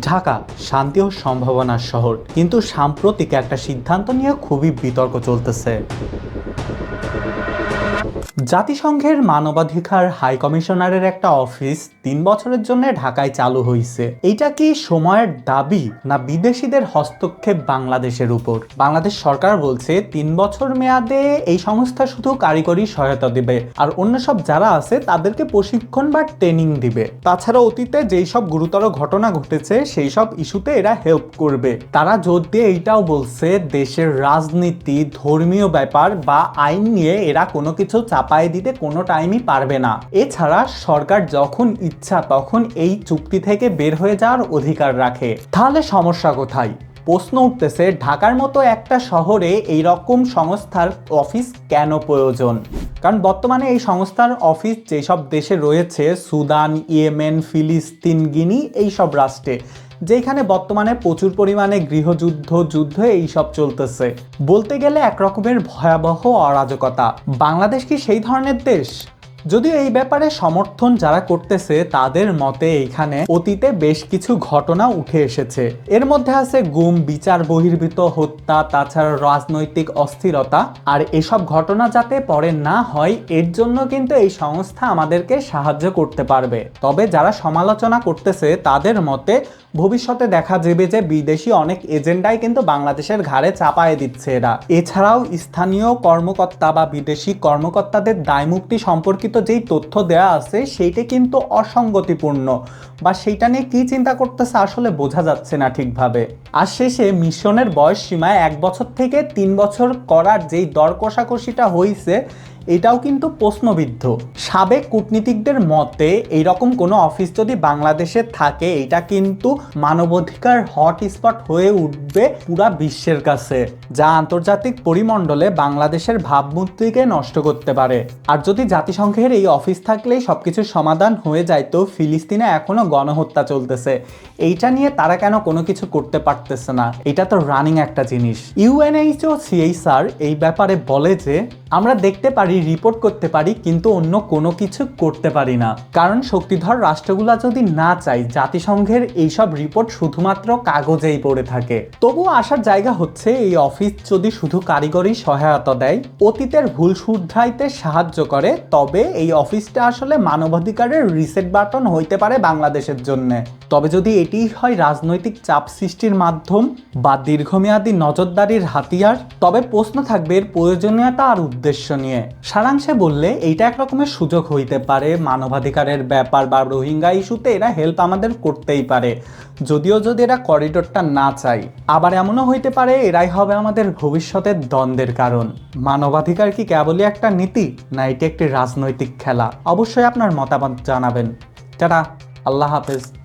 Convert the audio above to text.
ঢাকা শান্তি ও সম্ভাবনার শহর। কিন্তু সাম্প্রতিক একটা সিদ্ধান্ত নিয়ে খুবই বিতর্ক চলতেছে। জাতিসংঘের মানবাধিকার হাই কমিশনারের একটা অফিস তিন বছরের জন্য ঢাকায় চালু হয়েছে এইটা কি সময়ের দাবি না বিদেশিদের হস্তক্ষেপ বাংলাদেশের উপর? বাংলাদেশ সরকার বলছে তিন বছর মেয়াদে এই সংস্থা শুধু কারিগরি সহায়তা দিবে আর অন্য সব যারা আছে তাদেরকে প্রশিক্ষণ বা ট্রেনিং দিবে। তাছাড়া অতীতে যেই সব গুরুতর ঘটনা ঘটেছে সেই সব ইস্যুতে এরা হেল্প করবে। তারা জোর দিয়ে এইটাও বলছে দেশের রাজনীতি, ধর্মীয় ব্যাপার বা আইন নিয়ে এরা কোনো কিছু চাপায় দিতে কোনো টাইমই পারবে না। এছাড়া সরকার যখন ইচ্ছা তখন এই চুক্তি থেকে বের হয়ে যাওয়ার অধিকার রাখে। তাহলে সমস্যা কোথায়? প্রশ্ন উঠতেছে, ঢাকার মতো একটা শহরে এই রকম সংস্থার অফিস কেন প্রয়োজন? কারণ বর্তমানে এই সংস্থার অফিস যেসব দেশে রয়েছে, সুদান, ইয়েমেন, ফিলিস্তিন, গিনি এই সব রাষ্ট্রে। যেখানে বর্তমানে প্রচুর পরিমাণে গৃহযুদ্ধ, যুদ্ধ এইসব চলতেছে। বলতে গেলে এক রকমের ভয়াবহ অরাজকতা। বাংলাদেশ কি সেই ধরনের দেশ? যদিও এই ব্যাপারে সমর্থন যারা করতেছে, তাদের মতে এইখানে অতীতে বেশ কিছু ঘটনা উঠে এসেছে। এর মধ্যে আছে গুম, বিচার, বহির্ভূত, হত্যা, তাছাড়া রাজনৈতিক অস্থিরতা। আর এসব ঘটনা যাতে পরে না হয়, এর জন্য কিন্তু এই সংস্থা আমাদেরকে সাহায্য করতে পারবে। তবে যারা সমালোচনা করতেছে, তাদের মতে ভবিষ্যতে দেখা যাবে যে বিদেশি অনেক এজেন্ডাই কিন্তু বাংলাদেশের ঘাড়ে চাপায় দিচ্ছে এরা। এছাড়াও স্থানীয় কর্মকর্তা বা বিদেশি কর্মকর্তাদের দায়মুক্তি সম্পর্কিত যেই তথ্য দেয়া আছে, সেইটা কিন্তু অসঙ্গতিপূর্ণ। বা সেইটা নিয়ে কী চিন্তা করতেছে আসলে বোঝা যাচ্ছে না ঠিকভাবে। আর শেষে মিশনের বয়স সীমায় এক বছর থেকে তিন বছর করার যেই দর কষাকষিটা হয়েছে এটাও কিন্তু প্রশ্নবিদ্ধ। সাবেক কূটনীতিকদের মতে, এইরকম কোনো অফিস যদি বাংলাদেশে থাকে, এটা কিন্তু মানবাধিকার হট স্পট হয়ে উঠবে পুরা বিশ্বের কাছে, যা আন্তর্জাতিক পরিমণ্ডলে বাংলাদেশের ভাবমূর্তিকে নষ্ট করতে পারে। আর যদি জাতিসংঘের এই অফিস থাকলেই সবকিছুর সমাধান হয়ে যায় তো ফিলিস্তিনে এখনও গণহত্যা চলতেছে। এইটা নিয়ে তারা কেন কোনো কিছু করতে পারতেছে না? এটা তো রানিং একটা জিনিস। ইউএনএইচও সিএইচআর এই ব্যাপারে বলে যে আমরা দেখতে পারি রিপোর্ট করতে পারি, কিন্তু অন্য কোনো কিছু করতে পারি না। কারণ শক্তিধর রাষ্ট্রগুলা যদি না চাই জাতিসংঘের এইসব রিপোর্ট শুধুমাত্র কাগজেই পড়ে থাকে। তবুও আসার জায়গা হচ্ছে, এই অফিস যদি শুধু কারিগরি সহায়তা দেয়, অতীতের ভুল শুধরাইতে সাহায্য করে, তবে এই অফিসটা আসলে মানবাধিকারের রিসেট বাটন হইতে পারে বাংলাদেশের জন্য। তবে যদি এটি হয় রাজনৈতিক চাপ সৃষ্টির মাধ্যম বা দীর্ঘমেয়াদী নজরদারির হাতিয়ার, তবে প্রশ্ন থাকবে, এর প্রয়োজনীয়তা আর উদ্দেশ্য নিয়ে। সারাংশে বললে, এইটা এক রকমের সুযোগ হইতে পারে। মানবাধিকারের ব্যাপার বা রোহিঙ্গা ইস্যুতে এরা হেল্প আমাদের করতেই পারে। যদিও যদি এরা করিডোরটা না চাই। আবার এমনও হইতে পারে, এরাই হবে আমাদের ভবিষ্যতের দ্বন্দ্বের কারণ। মানবাধিকার কি কেবলই একটা নীতি না এটি একটি রাজনৈতিক খেলা? অবশ্যই আপনার মতামত জানাবেন। যারা আল্লাহ হাফেজ।